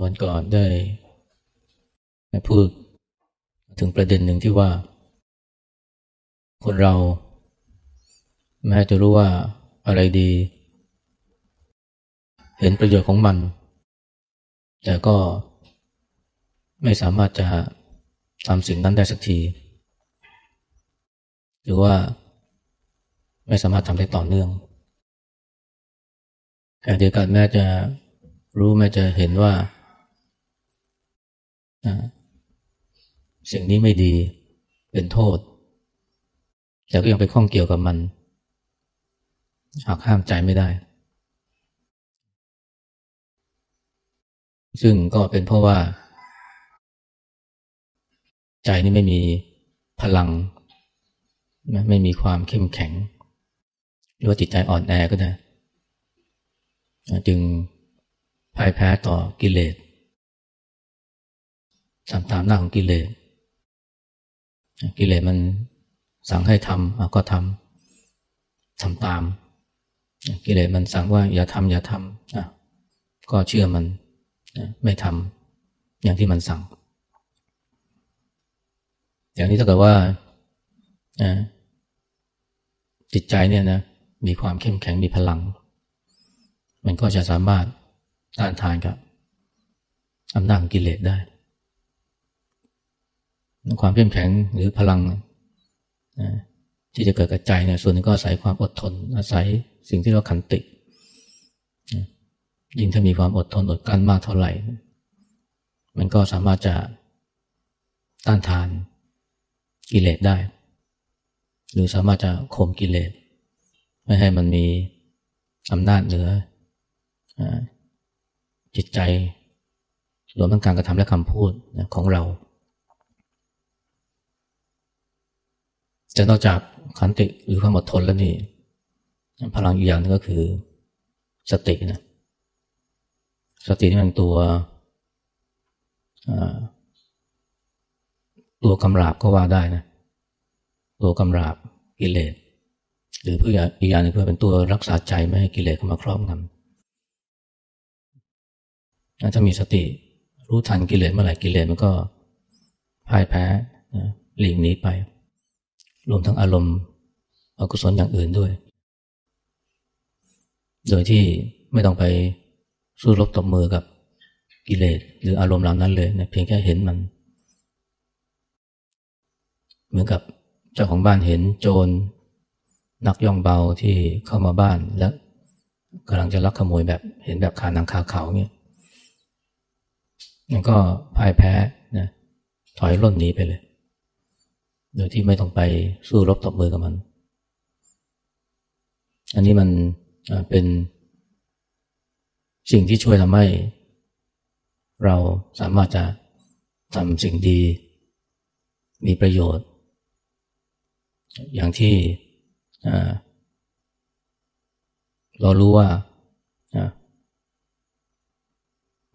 วันก่อนได้พูดถึงประเด็นหนึ่งที่ว่า คนเราแม้จะรู้ว่าอะไรดี เห็นประโยชน์ของมัน แต่ก็ไม่สามารถจะทำสิ่งนั้นได้สักที หรือว่าไม่สามารถทำได้ต่อเนื่องแต่เดียวกันแม้จะรู้แม้จะเห็นว่า สิ่งนี้ไม่ดีเป็นโทษ แต่ก็ยังไปข้องเกี่ยวกับมันหักห้ามใจไม่ได้ ซึ่งก็เป็นเพราะว่า ใจนี่ไม่มีพลัง ไม่มีความเข้มแข็ง หรือว่าจิตใจอ่อนแอก็ได้ จึงพ่ายแพ้ต่อกิเลส ตามหน้าของกิเลสกิเลสมันสั่งให้ทำก็ทำทำตาม กิเลสมันสั่งว่าอย่าทำอย่าทำก็เชื่อมันไม่ทำอย่างที่มันสั่ง อย่างนี้ถ้าเกิดว่าจิตใจเนี่ยนะมีความเข้มแข็งมีพลัง มันก็จะสามารถต้านทานกับอำนาจของกิเลสได้ ความเข้มแข็งหรือพลังที่จะเกิดกับใจเนี่ยส่วนนึงก็อาศัยความอดทน อาศัยสิ่งที่เราขันติยิ่งถ้ามีความอดทนอดกั้นมากเท่าไหร่ มันก็สามารถจะต้านทานกิเลสได้ หรือสามารถจะข่มกิเลส ไม่ให้มันมีอำนาจเหนือจิตใจรวมทั้งการกระทำและคำพูดของเรา จะนอกจากขันติหรือความอดทนแล้วนี่พลังอีกอย่างนึงก็คือสตินะสตินี่มันตัวตัวกำราบก็ว่าได้นะตัวกำราบกิเลสหรือเพื่ออีกอย่างนึงเพื่อเป็นตัวรักษาใจไม่ให้กิเลสเข้ามาครอบงำถ้ามีสติรู้ทันกิเลสเมื่อไหร่กิเลสมันก็พ่ายแพ้หลีกหนีไป รวมทั้งอารมณ์อกุศลอย่างอื่นด้วย โดยที่ไม่ต้องไปสู้รบตบมือกับกิเลสหรืออารมณ์เหล่านั้นเลยนะเพียงแค่เห็นมัน เหมือนกับเจ้าของบ้านเห็นโจรนักย่องเบาที่เข้ามาบ้านแล้วกำลังจะลักขโมยแบบเห็นแบบขาหนังคาเขาเนี่ยมันก็พ่ายแพ้นะถอยล่นหนีไปเลย โดยที่ไม่ต้องไปสู้รบตบมือกับมัน อันนี้มันเป็นสิ่งที่ช่วยทำให้ เราสามารถจะทำสิ่งดี มีประโยชน์ อย่างที่เรารู้ว่า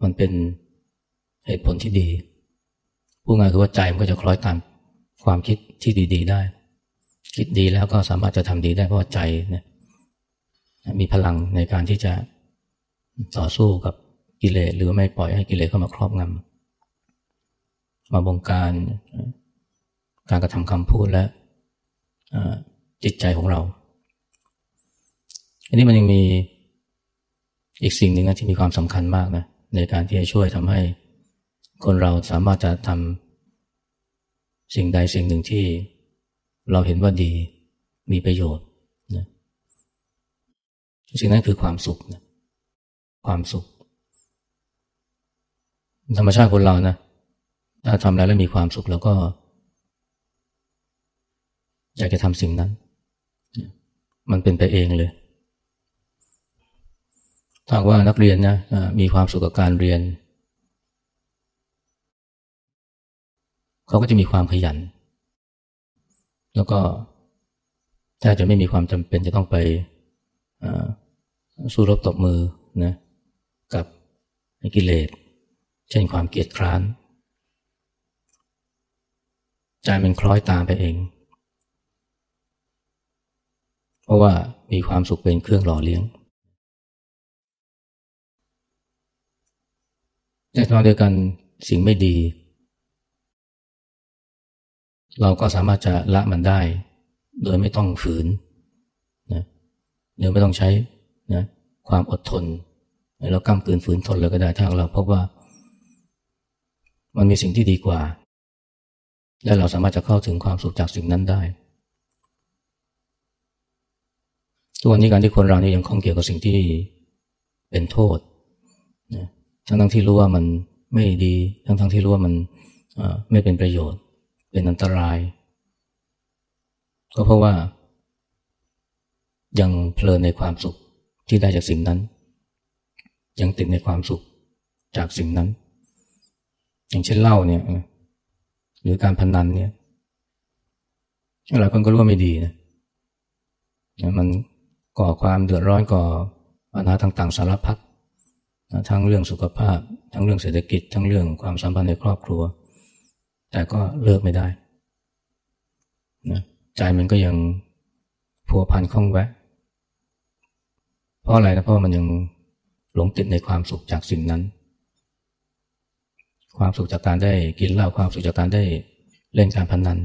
มันเป็นเหตุผลที่ดีพูดง่ายคือว่าใจมันก็จะคล้อยตาม ความคิดที่ดี ๆ ได้ คิดดีแล้วก็สามารถจะทำดีได้เพราะใจเนี่ยมีพลังในการที่จะต่อสู้กับกิเลสหรือไม่ปล่อยให้กิเลสเข้ามาครอบงำมาบงการการกระทำคำพูดและจิตใจของเรา อันนี้มันยังมีอีกสิ่งหนึ่งนะที่มีความสำคัญมากนะในการที่จะช่วยทำให้คนเราสามารถจะทำ สิ่งใดสิ่งหนึ่งที่เราเห็นว่าดีมีประโยชน์นะสิ่งนั้นคือความสุขนะความสุข ธรรมชาติคนเรานะถ้าทำอะไรแล้วมีความสุขแล้วก็ อยากจะทำสิ่งนั้น มันเป็นไปเองเลยถ้าว่านักเรียนนะมีความสุขกับการเรียน เขาก็จะมีความขยัน แล้วก็ถ้าจะไม่มีความจำเป็นจะต้องไปสู้รบตบมือนะกับกิเลส เช่นความเกลียดคร้านใจมันคล้อยตามไปเอง เพราะว่ามีความสุขเป็นเครื่องหล่อเลี้ยงในในตอนเดียวกันสิ่งไม่ดี เราก็สามารถจะละมันได้ โดยไม่ต้องฝืนนะโดยไม่ต้องใช้นะความอดทนเรากำกืนฝืนทนเลยก็ได้ถ้าเราพบว่า มันมีสิ่งที่ดีกว่า และเราสามารถจะเข้าถึงความสุขจากสิ่งนั้นได้ทุกวันนี้การที่คนเรานี่ยังคล้องเกี่ยวกับสิ่งที่เป็นโทษนะทั้งทั้งที่รู้ว่ามันไม่ดี ทั้งทั้งที่รู้ว่ามันไม่เป็นประโยชน์ เป็นอันตราย ก็เพราะว่า ยังเพลินในความสุขที่ได้จากสิ่งนั้น ยังติดในความสุขจากสิ่งนั้น อย่างเช่นเหล้าเนี่ยหรือการพนันเนี่ยหลายคนก็รู้ว่าไม่ดีนะมันก่อความเดือดร้อนก่อปัญหาต่างๆสารพัดทั้งเรื่องสุขภาพ ทั้งเรื่องเศรษฐกิจ ทั้งเรื่องความสัมพันธ์ในครอบครัว แต่ก็เลิกไม่ได้นะใจมันก็ยังพัวพันคล้องแวะ เพราะอะไรนะเพราะมันยังหลงติดในความสุขจากสิ่งนั้น ความสุขจากการได้กินเหล้าความสุขจากการได้เล่นการพนนัน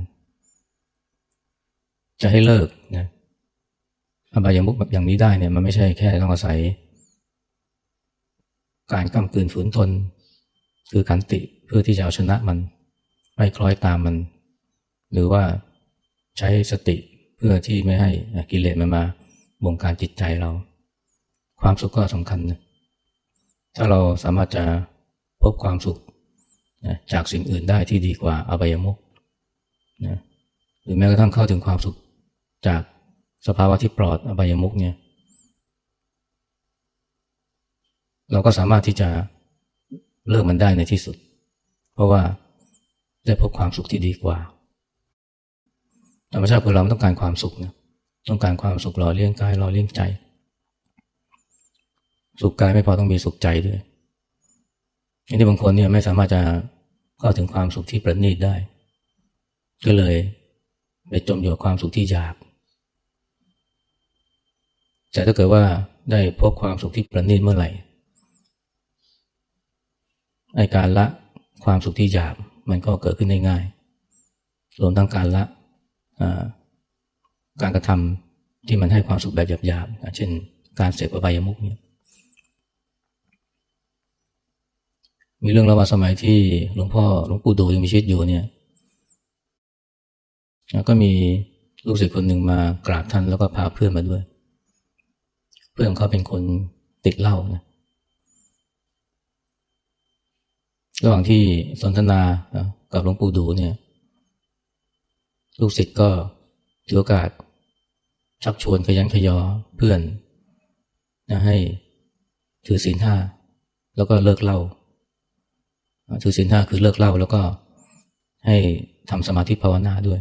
จะให้เลิกนะอบายมุกแบบอย่างนี้ได้เนี่ยมันไม่ใช่แค่ต้องอาศัย การกำกืนฝืนทน คือขันติเพื่อที่จะเอาชนะมัน ไม่คล้อยตามมัน หรือว่าใช้สติเพื่อที่ไม่ให้กิเลสมันมาบงการจิตใจเรา ความสุขก็สำคัญนะถ้าเราสามารถจะพบความสุขจากสิ่งอื่นได้ที่ดีกว่าอบายมุกนะหรือแม้กระทั่งเข้าถึงความสุขจากสภาวะที่ปลอดอบายมุกเนี่ยเราก็สามารถที่จะเลิกมันได้ในที่สุด เพราะว่า ได้พบความสุขที่ดีกว่า ธรรมชาติคนเราต้องการความสุขนะต้องการความสุขหล่อเลี้ยงกายหล่อเลี้ยงใจ สุขกายไม่พอต้องมีสุขใจด้วยอันที่บางคนเนี่ยไม่สามารถจะเข้าถึงความสุขที่ประณีตได้ ก็เลยไปจมอยู่กับความสุขที่ยาบแต่ถ้าเกิดว่าได้พบความสุขที่ประณีตเมื่อไหร่ไอการละความสุขที่หยาบ มันก็เกิดขึ้นได้ง่ายรวมทั้งการละการกระทำที่มันให้ความสุขแบบหยาบๆ เช่น การเสพอบายมุกเนี่ยมีเรื่องระหว่าสมัยที่หลวงพ่อหลวงปู่ดูยังมีชีวิตอยู่เนี่ยก็มีลูกศิษย์คนหนึ่งมากราบท่านแล้วก็พาเพื่อนมาด้วย เพื่อนเขาเป็นคนติดเหล้านะ ระหว่างที่สนทนากับหลวงปู่ดูเนี่ย ลูกศิษย์ก็ถือโอกาส ชักชวนขยันขยอเพื่อนนะให้ถือศีลห้าแล้วก็เลิกเล้าถือศีลห้าคือเลิกเล้าแล้วก็ให้ทำสมาธิภาวนาด้วย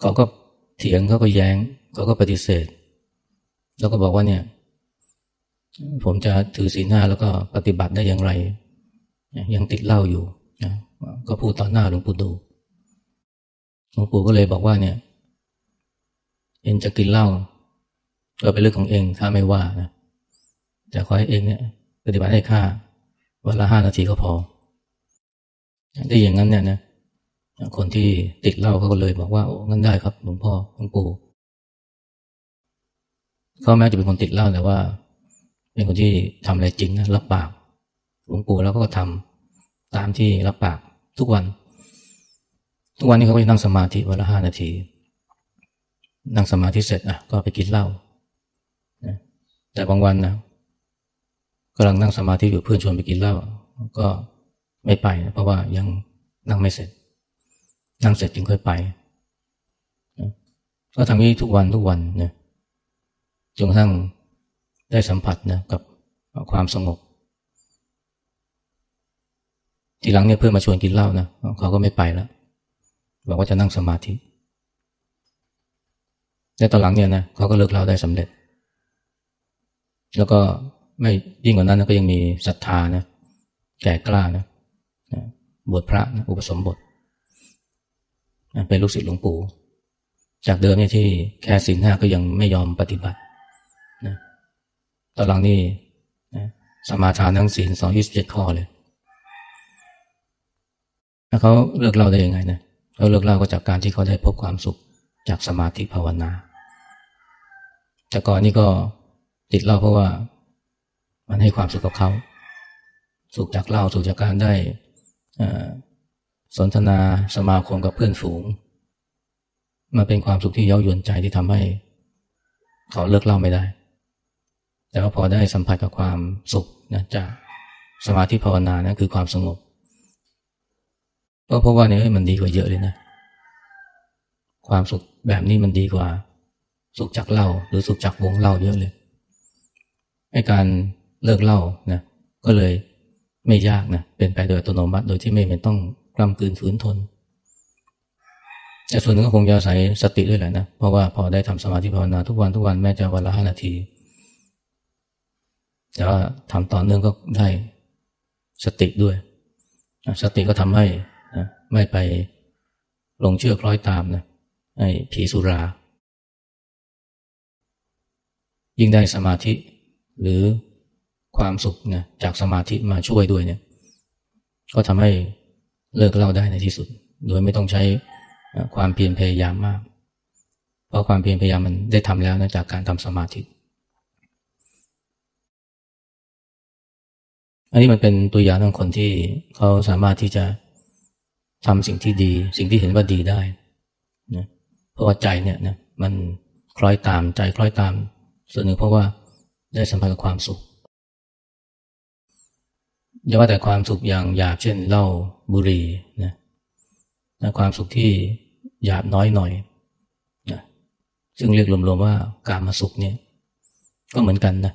เขาก็เถียงเขาก็แย้ง เขาก็ปฏิเสธ แล้วก็บอกว่าเนี่ย ผมจะถือศีลห้าแล้วก็ปฏิบัติได้อย่างไร ยังติดเหล้าอยู่นะก็พูดต่อหน้าหลวงปู่ดูหลวงปู่ก็เลยบอกว่าเนี่ย เองจะกินเหล้าก็เป็นเรื่องของเองข้าไม่ว่านะแต่ขอให้เองเนี่ย ปฏิบัติให้ข้าวันละห้านาทีก็พอได้อย่างนั้นเนี่ยนะคนที่ติดเหล้าเขาก็เลยบอกว่าโอ้งั้นได้ครับหลวงพ่อหลวงปู่เขาแม้จะเป็นคนติดเหล้าแต่ว่า เป็นคนที่ทำอะไรจริงนะรับปากหลวงปู่แล้วก็ทำตามที่รับปากทุกวัน ทุกวันนี้เขาก็จะนั่งสมาธิวันละห้านาที นั่งสมาธิเสร็จอะก็ไปกินเหล้าแต่บางวันนะกำลังนั่งสมาธิอยู่เพื่อนชวนไปกินเหล้าก็ไม่ไปนะเพราะว่ายังนั่งไม่เสร็จ นั่งเสร็จจึงค่อยไปก็ทำนี้ทุกวันทุกวันเนี่ยจนกระทั่ง ได้สัมผัสนะกับความสงบ ทีหลังเนี่ยเพื่อนมาชวนกินเหล้านะเขาก็ไม่ไปแล้วบอกว่าจะนั่งสมาธิแต่ตอนหลังเนี่ยนะเขาก็เลิกเหล้าได้สำเร็จ แล้วก็ไม่ยิ่งกว่านั้นก็ยังมีศรัทธานะแก่กล้านะบวชพระนะอุปสมบทเป็นลูกศิษย์หลวงปู่ จากเดิมเนี่ยที่แค่ศีลห้าก็ยังไม่ยอมปฏิบัติ ตอนหลังนี่สมาทานทั้งศีลสองยี่สิบเจ็ดข้อเลยแล้วเขาเลิกเล่าได้ยังไงนะเขาเลิกเล่าก็จากการที่เขาได้พบความสุขจากสมาธิภาวนา แต่ก่อนนี่ก็ติดเล้าเพราะว่ามันให้ความสุขกับเขาสุขจากเล้าสุขจากการได้สนทนาสมาคมกับเพื่อนฝูงมันเป็นความสุขที่เย้ายวนใจที่ทำให้เขาเลิกเล้าไม่ได้ แต่ว่าพอได้สัมผัสกับความสุขนะจากสมาธิภาวนานะั่นคือความสงบ ก็เพราะว่าเนี่ยมันดีกว่าเยอะเลยนะ ความสุขแบบนี้มันดีกว่า สุขจากเหล้าหรือสุขจากวงเหล้าเยอะเลยไอ้การเลิกเหล้านะก็เลยไม่ยากนะเป็นไปโดยอัตโนมัติ โดยที่ไม่เป็นต้องกล้ำกลืนฝืนทนแต่ส่วนหนึ่งก็คงจะใส่สติด้วยแหละนะเพราะว่าพอได้ทำสมาธิภาวนาทุกวันทุกวันแม้จะวันละห้านาที แต่ว่าทำต่อเนื่องก็ได้สติด้วย สติก็ทำให้นะไม่ไปลงเชื่อคล้อยตามนะไอ้ผีสุรา ยิ่งได้สมาธิหรือความสุขนะจากสมาธิมาช่วยด้วยเนี่ย ก็ทำให้เลิกเล่าได้ในที่สุด โดยไม่ต้องใช้ความเพียรพยายามมาก เพราะความเพียรพยายามมันได้ทำแล้วนะจากการทำสมาธิ อันนี้มันเป็นตัวอย่างของคนที่เขาสามารถที่จะทำสิ่งที่ดี สิ่งที่เห็นว่าดีได้นะเพราะว่าใจเนี่ยนะมันคล้อยตามใจคล้อยตาม ส่วนหนึ่งเพราะว่าได้สัมผัสกับความสุขอย่าว่าแต่ความสุขอย่างหยาบเช่นเหล้าบุหรี่นะความสุขที่หยาบน้อยหน่อยนะซึ่งเรียกรวมๆว่าการมาสุขเนี่ย ก็เหมือนกันนะ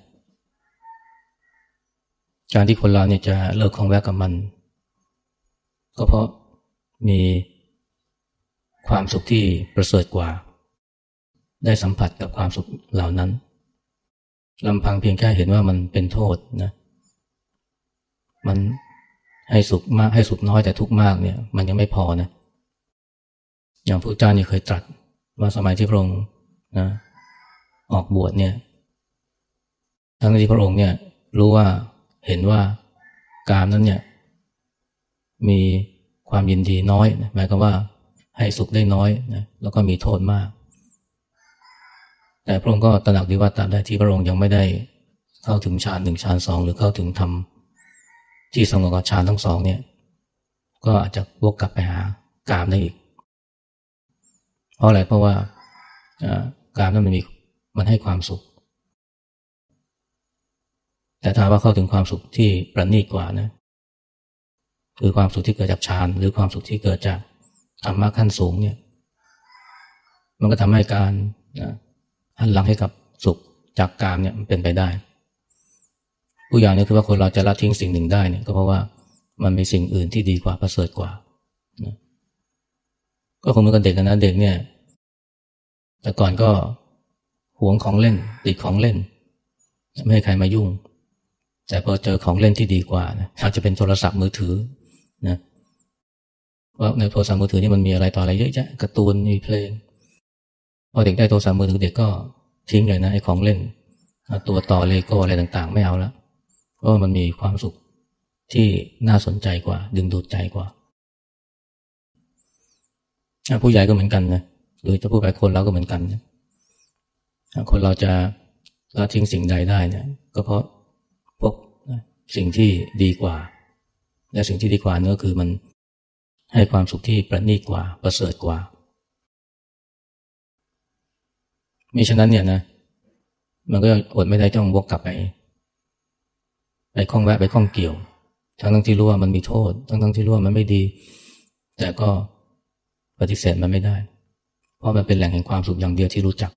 การที่คนเราเนี่ยจะเลิกคลองแวะกับมัน ก็เพราะมีความสุขที่ประเสริฐกว่า ได้สัมผัสกับความสุขเหล่านั้นลำพังเพียงแค่เห็นว่ามันเป็นโทษนะมันให้สุขมากให้สุขน้อยแต่ทุกมากเนี่ย มันยังไม่พอนะ อย่างพระเจ้านี่เคยตรัสว่าสมัยที่พระองค์นะ ออกบวชเนี่ย ทั้งที่พระองค์เนี่ย รู้ว่า เห็นว่าการนั้นเนี่ยมีความยินดีน้อยหมายความว่าให้สุขได้น้อยนะแล้วก็มีโทษมาก แต่พระองค์ก็ตระหนักดีว่าตราบใดที่พระองค์ยังไม่ได้เข้าถึงฌานหนึ่งฌานสองหรือเข้าถึงธรรมที่สงบกับฌานทั้งสองเนี่ย ก็อาจจะวกกลับไปหากามได้อีก เพราะอะไรเพราะว่าการนั้นมันมีมันให้ความสุข แต่ถ้าว่าเข้าถึงความสุขที่ประณีตกว่านะ คือความสุขที่เกิดจากฌานหรือความสุขที่เกิดจากธรรมะขั้นสูงเนี่ย มันก็ทำให้การหันหลังให้กับสุขจากการเนี่ยมันเป็นไปได้ ผู้อย่างนี้คือว่าคนเราจะละทิ้งสิ่งหนึ่งได้เนี่ยก็เพราะว่ามันมีสิ่งอื่นที่ดีกว่าประเสริฐกว่านะก็คงเหมือนกับเด็กนะเด็กเนี่ย แต่ก่อนก็หวงของเล่นติดของเล่น ไม่ให้ใครมายุ่ง แต่พอเจอของเล่นที่ดีกว่านะอาจจะเป็นโทรศัพท์มือถือนะว่าในโทรศัพท์มือถือนี่มันมีอะไรต่ออะไรเยอะแยะการ์ตูนมีเพลง พอเด็กได้โทรศัพท์มือถือเด็กก็ทิ้งเลยนะไอ้ของเล่น ตัวต่อเลโก้อะไรต่างๆ ไม่เอาแล้วเพราะมันมีความสุขที่น่าสนใจกว่า ดึงดูดใจกว่า ผู้ใหญ่ก็เหมือนกันนะหรือจะพูดไปคนเราก็เหมือนกันนะคนเราจะละทิ้งสิ่งใดได้เนี่ยก็เพราะ สิ่งที่ดีกว่า และสิ่งที่ดีกว่านี่นก็คือมันให้ความสุขที่ประณีตกว่าประเสริฐกว่ามิฉะนั้นเนี่ยนะ มันก็อดไม่ได้ต้องวกกลับไป ไปคล้องแวะไปคล้องเกี่ยว ทั้งทั้งที่รู้ว่ามันมีโทษ ทั้งทั้งที่รู้ว่ามันไม่ดี แต่ก็ปฏิเสธมันไม่ได้ เพราะมันเป็นแหล่งแห่งความสุขอย่างเดียวที่รู้จัก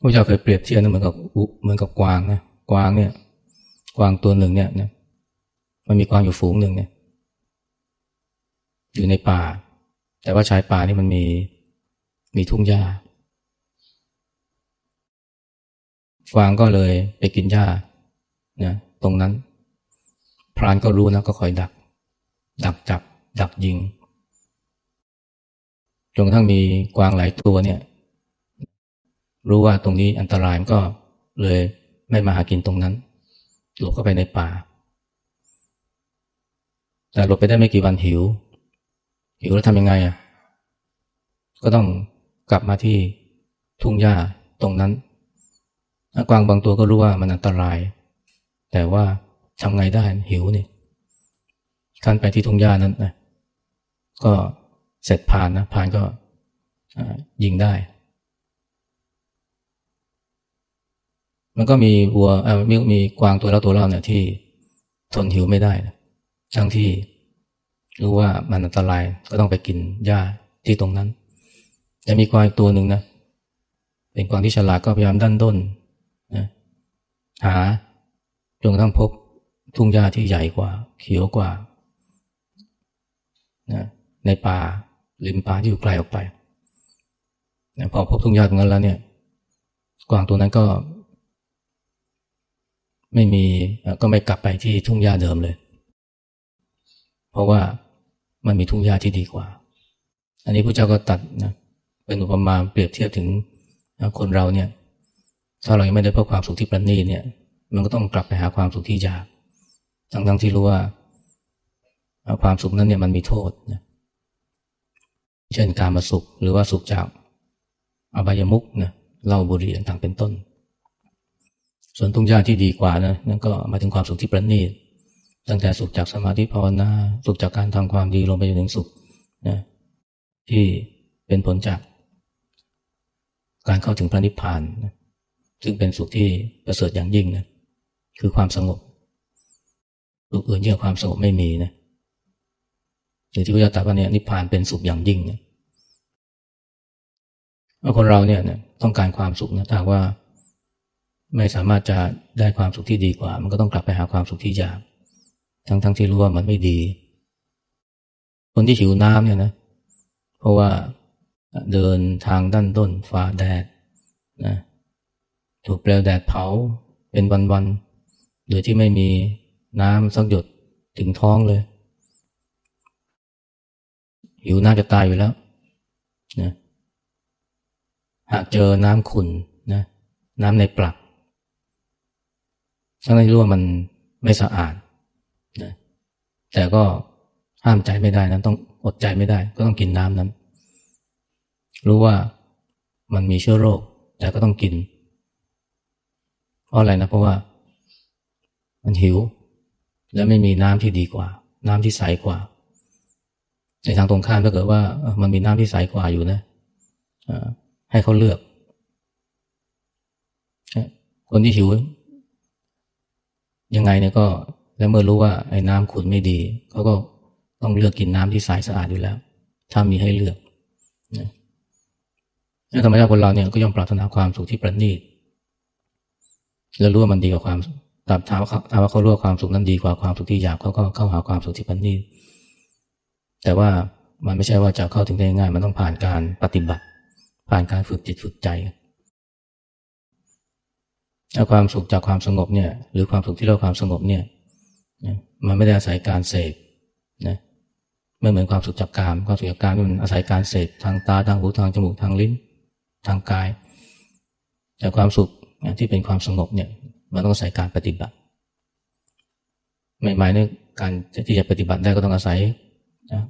พระเจ้าเคยเปรียบเทียบเหมือนกับเหมือนกับกวางนะ กวางเนี่ย กวางตัวหนึ่งเนี่ยนะมันมีกวางอยู่ฝูงหนึ่งเนี่ย อยู่ในป่า แต่ว่าชายป่านี่มันมีมีทุ่งหญ้ากวางก็เลยไปกินหญ้านะตรงนั้น พรานก็รู้นะก็คอยดัก ดักจับ ดักยิงจนกระทั่งมีกวางหลายตัวเนี่ย รู้ว่าตรงนี้อันตรายก็เลย ไม่มาหากินตรงนั้น หลบเข้าไปในป่า แต่หลบไปได้ไม่กี่วันหิว หิวแล้วทำยังไงอะ ก็ต้องกลับมาที่ทุ่งหญ้าตรงนั้นกวางบางตัวก็รู้ว่ามันอันตราย แต่ว่าทำไงได้หิวนี่ขั้นไปที่ทุ่งหญ้านั้นนะก็เสร็จผ่านนะผ่านก็ยิงได้ มันก็มีวัวเออมีมีกวางตัวแล้วตัวเล่าเนี่ยที่ทนหิวไม่ได้ทั้งที่รู้ว่ามันอันตรายก็ต้องไปกินหญ้าที่ตรงนั้นจะมีกวางอีกตัวหนึ่งนะเป็นกวางที่ฉลาดก็พยายามดันด้นนะหาจนกระทั่งพบทุ่งหญ้าที่ใหญ่กว่า เขียวกว่านะในป่าริมป่าที่อยู่ไกลออกไปนะพอพบทุ่งหญ้าตรงนั้นแล้วเนี่ย กวางตัวนั้นก็ ไม่มีก็ไม่กลับไปที่ทุ่งหญ้าเดิมเลย เพราะว่ามันมีทุ่งหญ้าที่ดีกว่า อันนี้พระเจ้าก็ตัดนะเป็นอุปมาเปรียบเทียบถึงคนเราเนี่ย ถ้าเรายังไม่ได้พบความสุขที่ประณีตเนี่ย มันก็ต้องกลับไปหาความสุขที่ยากทั้งทั้งที่รู้ว่า ความสุขนั้นเนี่ยมันมีโทษนะเช่นการมาสุขหรือว่าสุขจากอบายมุกนะเล้าบุหรี่ต่างๆเป็นต้น ส่วนทุ่งหญ้าที่ดีกว่านะนั่นก็มาถึงความสุขที่ประณีตตั้งแต่สุขจากสมาธิภาวนาสุขจากการทำความดีลงไปจนถึงสุขนะที่เป็นผลจาก การเข้าถึงพระนิพพานนะซึ่งเป็นสุขที่ประเสริฐอย่างยิ่งนะคือความสงบสุขอื่นยิ่งความสงบไม่มีนะอย่างที่พระเจ้าตรัสว่าเนี่ยนิพพานเป็นสุขอย่างยิ่งเนี่ยคนเราเนี่ยต้องการความสุขนะถ้าว่า ไม่สามารถจะได้ความสุขที่ดีกว่า มันก็ต้องกลับไปหาความสุขที่ยาก ทั้งทั้งที่รู้ว่ามันไม่ดี คนที่หิวน้ำเนี่ยนะ เพราะว่าเดินทางด้านต้นฟ้าแดดนะถูกเปลวแดดเผาเป็นวันๆ โดยที่ไม่มีน้ำสักหยดถึงท้องเลย หิวน้ำจะตายอยู่แล้วนะหากเจอน้ำขุ่นนะน้ำในปลัก ทั้งที่รู้ว่ามันไม่สะอาดนะแต่ก็ห้ามใจไม่ได้นะต้องอดใจไม่ได้ ก็ต้องกินน้ำนั้น รู้ว่ามันมีเชื้อโรค แต่ก็ต้องกิน เพราะอะไรนะ เพราะว่า มันหิว และไม่มีน้ำที่ดีกว่า น้ำที่ใสกว่า ในทางตรงข้ามถ้าเกิดว่า มันมีน้ำที่ใสกว่าอยู่นะให้เขาเลือก คนที่หิว ยังไงเนี่ยก็แล้วเมื่อรู้ว่าไอ้น้ำขุนไม่ดีเขาก็ต้องเลือกกินน้ำที่ใสสะอาดอยู่แล้ว ถ้ามีให้เลือกนะธรรมชาติคนเราเนี่ยก็ย่อมปรารถนาความสุขที่ประณีตแล้วรู้ว่ามันดีกว่าความตามถามถามว่าเขารู้ว่าความสุขนั้นดีกว่าความสุขที่อยากเขาก็เข้าหาความสุขที่ประณีตแต่ว่ามันไม่ใช่ว่าจะเข้าถึงได้ง่าย มันต้องผ่านการปฏิบัติ ผ่านการฝึกจิตฝึกใจ ความสุขจากความสงบเนี่ยหรือความสุขที่เราความสงบเนี่ยมันไม่ได้อาศัยการเสพนะไม่เหมือนความสุขจากกามความสุขจากกามมันอาศัยการเสพทางตาทางหูทางจมูกทางลิ้นทางกาย แต่ความสุขที่เป็นความสงบเนี่ยมันต้องอาศัยการปฏิบัติใหม่ๆเนี่ยการที่จะปฏิบัติได้ก็ต้องอาศัย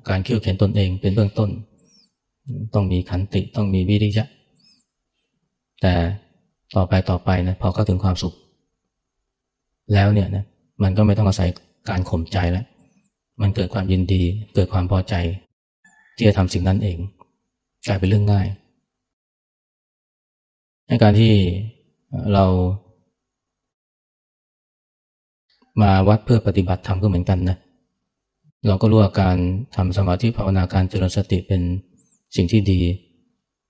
การเขี่ยวเข็นตนเองเป็นเบื้องต้น ต้องมีขันติต้องมีวิริยะ แต่ ต่อไปต่อไปนะพอเข้าถึงความสุข แล้วเนี่ยนะมันก็ไม่ต้องอาศัยการข่มใจแล้วมันเกิดความยินดี เกิดความพอใจ ที่จะทำสิ่งนั้นเองกลายเป็นเรื่องง่ายในการที่เรา มาวัดเพื่อปฏิบัติธรรมก็เหมือนกันนะเราก็รู้ว่าการทำสมาธิภาวนาการเจริญสติเป็นสิ่งที่ดี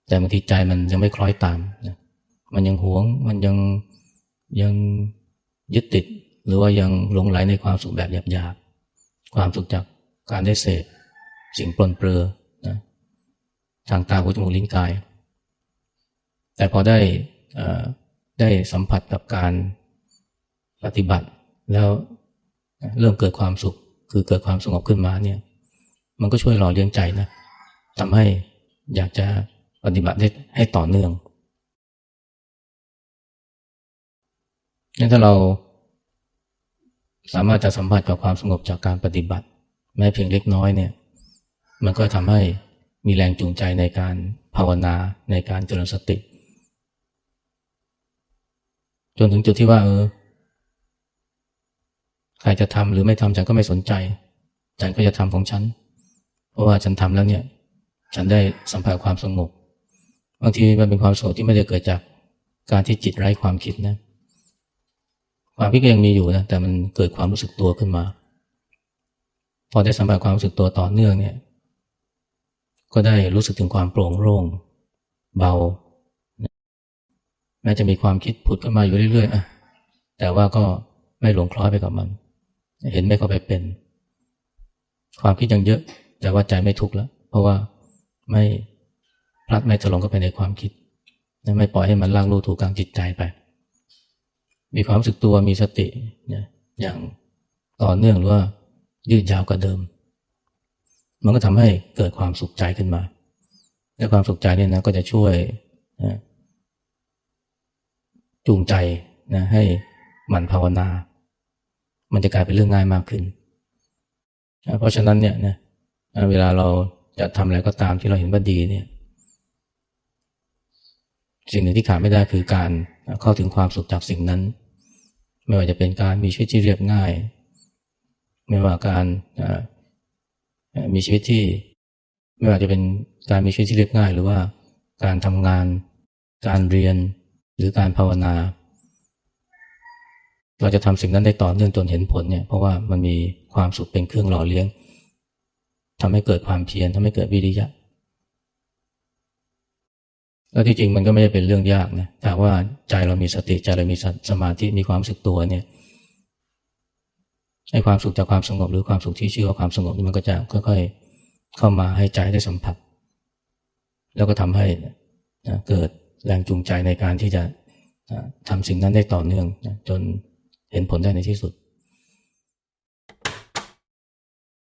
แต่บางทีใจมันยังไม่คล้อยตามนะ มันยังหวง มันยังยังยึดติด หรือว่ายังหลงไหลในความสุขแบบหยาบๆความสุขจากการได้เสพสิ่งปลนเปลือนะทางตาหูจมูกลิ้นกาย แต่พอได้ได้สัมผัสกับการปฏิบัติ แล้วเริ่มเกิดความสุข คือเกิดความสงบขึ้นมาเนี่ย มันก็ช่วยหล่อเลี้ยงใจนะทำให้อยากจะปฏิบัติได้ให้ต่อเนื่อง งั้นถ้าเราสามารถจะสัมผัสกับความสงบจากการปฏิบัติ แม้เพียงเล็กน้อยเนี่ย มันก็ทำให้มีแรงจูงใจในการภาวนาในการเจริญสติ จนถึงจุดที่ว่าเออใครจะทำหรือไม่ทำฉันก็ไม่สนใจ ฉันก็จะทำของฉัน เพราะว่าฉันทำแล้วเนี่ย ฉันได้สัมผัสความสงบบางทีมันเป็นความสงบที่ไม่ได้เกิดจากการที่จิตไร้ความคิดนะ ความคิดก็ยังมีอยู่นะแต่มันเกิดความรู้สึกตัวขึ้นมา พอได้สัมผัสความรู้สึกตัวต่อเนื่องเนี่ย ก็ได้รู้สึกถึงความโปร่งโล่งเบาแม้จะมีความคิดผุดขึ้นมาอยู่เรื่อยๆอะแต่ว่าก็ไม่หลงคล้อยไปกับมัน เห็นไม่เข้าไปเป็น ความคิดยังเยอะ แต่ว่าใจไม่ทุกข์แล้ว เพราะว่าไม่พลัดไม่ถลงเข้าไปในความคิด ไม่ปล่อยให้มันล่างลู่ถูกกลางจิตใจไป มีความรู้สึกตัวมีสติเนี่ยอย่างต่อเนื่องหรือว่ายืดยาวกว่าเดิม มันก็ทำให้เกิดความสุขใจขึ้นมา และความสุขใจเนี่ยนะก็จะช่วยนะจูงใจนะให้มันภาวนา มันจะกลายเป็นเรื่องง่ายมากขึ้นเพราะฉะนั้นเนี่ยนะเวลาเราจะทำอะไรก็ตามที่เราเห็นว่าดีเนี่ย สิ่งหนึ่งที่ขาดไม่ได้คือการเข้าถึงความสุขจากสิ่งนั้น ไม่ว่าจะเป็นการมีชีวิตที่เรียบง่าย ไม่ว่าการมีชีวิตที่ ไม่ว่าจะเป็นการมีชีวิตที่เรียบง่าย หรือว่าการทำงาน การเรียนหรือการภาวนา เราจะทำสิ่งนั้นได้ต่อเนื่องจนเห็นผลเนี่ยเพราะว่ามันมีความสุขเป็นเครื่องหล่อเลี้ยงทำให้เกิดความเพียรทำให้เกิดวิริยะ แล้วที่จริงมันก็ไม่ได้เป็นเรื่องยากนะแต่ว่าใจเรามีสติใจเรามีสมาธิมีความสึกตัวเนี่ยให้ความสุขจากความสงบหรือความสุขที่ชื่อว่าความสงบนี่มันก็จะค่อยๆเข้ามาให้ใจได้สัมผัส แล้วก็ทำให้เกิดแรงจูงใจในการที่จะทำสิ่งนั้นได้ต่อเนื่องจนเห็นผลได้ในที่สุด